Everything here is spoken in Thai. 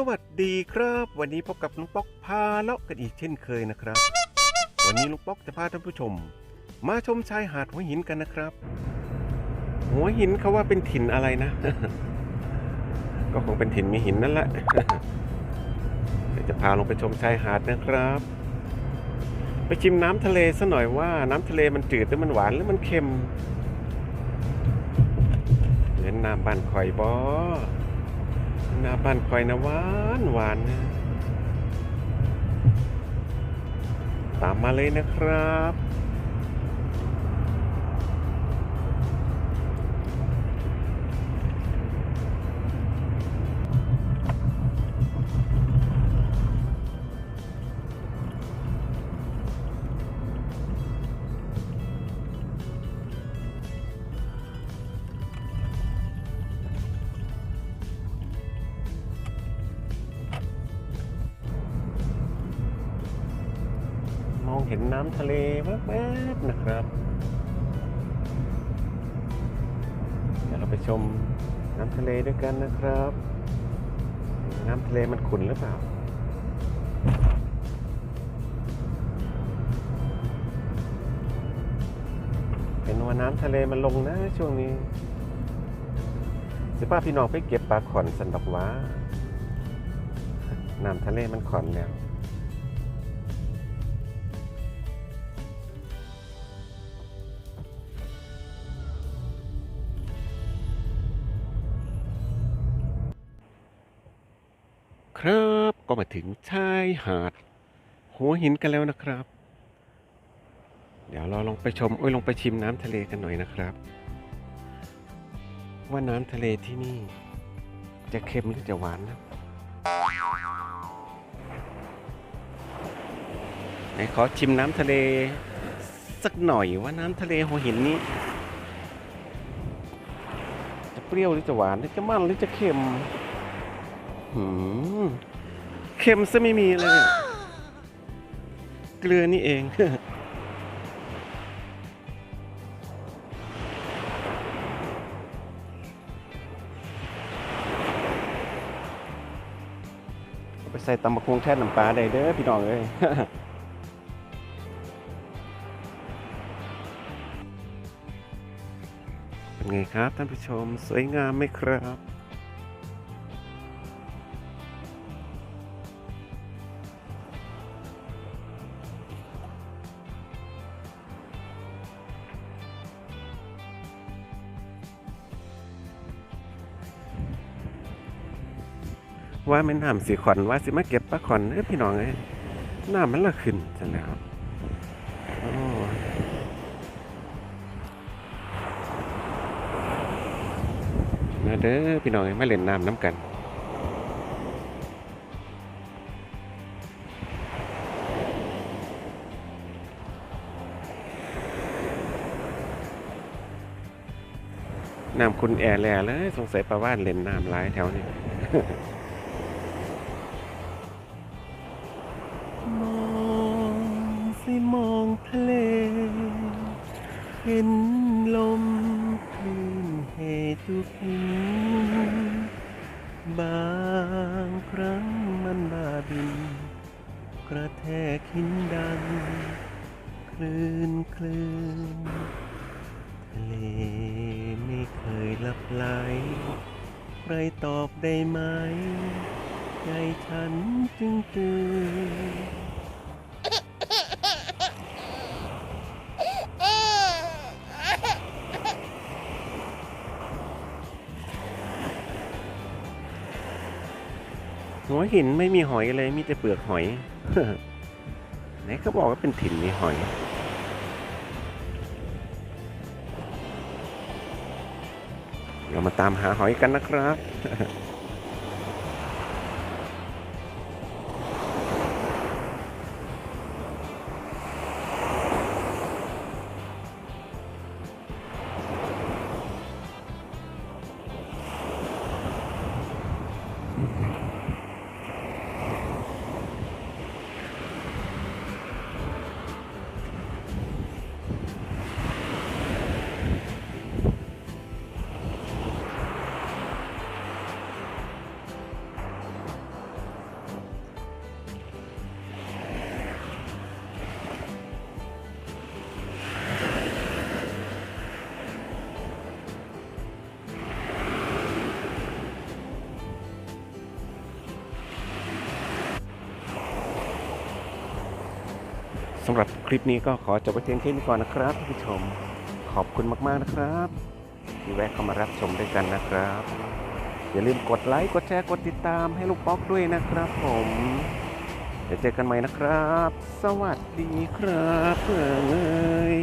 สวัสดีครับ วันนี้พบกับลุงป๊อกพาเลาะกันอีกเช่นเคยนะครับ วันนี้ลุงป๊อกจะพาท่านผู้ชม มาชมชายหาดหัวหินกันนะครับ หัวหินเขาว่าเป็นถิ่นอะไรนะ ก็คงเป็นถิ่นมีหินนั่นแหละเดี๋ยวจะพาลงไปชมชายหาดนะครับ ไปชิมน้ำทะเลซะหน่อยว่าน้ำทะเลมันจืดหรือมันหวานหรือมันเค็มเหมือนน้ำบ้านคอยบอ หน้าบ้านคอยนะหวานหวานนะตามมาเลยนะครับ องเห็นน้ำทะเลแวบๆนะครับ เดี๋ยวเราไปชมน้ำทะเลด้วยกันนะครับ น้ำทะเลมันขุ่นหรือเปล่าเป็นว่าน้ำทะเลมันลงนะช่วงนี้สิป้าพี่น้องไปเก็บปลาขอนสันดอกหว้าน้ำทะเลมันขอนแล้ว ครับ ก็มาถึงชายหาด หัวหินกันแล้วนะครับ เดี๋ยวเราลองไปชมโอ้ยลองไปชิมน้ำทะเลกันหน่อยนะครับ ว่าน้ำทะเลที่นี่ จะเค็มหรือจะหวานนะไหนขอชิมน้ำทะเล สักหน่อยว่าน้ำทะเลหัวหินนี้ จะเปรี้ยวหรือจะหวานหรือจะมันหรือจะเค็ม หืมเค็มซะไม่มีเลยเกลือนี่เอง ไปใส่ตำบักฮวงแท่น้ำปลาได้เด้อพี่น้องเอ้ยเป็นไงครับท่านผู้ชมสวยงามไหมครับ ว่าแม่น้ำสีขอนว่าสิมาเก็บปลาขอนเอ้พี่น้องเอ้น้ำมันละขึ้นจังแล้วมาเด้อพี่น้องเอ้ยมาเล่นน้ำน้ำกันน้ำคุณแอร์แลเลยสงสัยปลาว่านเล่นน้ำหลายแถวนี้ มองทะเลเห็นลมคลื่นเหตุพินบางครั้งมันมาบิน กระแทกหินดัง คลื่นคลื่นทะเลไม่เคยลับไหลใครตอบได้ไหม ใจฉันจึงตื่น หัวหินไม่มีหอยเลยมีแต่เปลือกหอยไหนเขาบอกว่าเป็นถิ่นมีหอยเรามาตามหาหอยกันนะครับ สำหรับคลิปนี้ก็ขอจบไปเพียงแค่นี้ก่อนนะครับท่านผู้ชมขอบคุณมาก ๆ นะครับที่แวะเข้ามารับชมด้วยกันนะครับ อย่าลืมกดไลค์กดแชร์กดติดตามให้ลูกป๊อกด้วยนะครับผมเดี๋ยวเจอกันใหม่นะครับ สวัสดีครับเอ้ย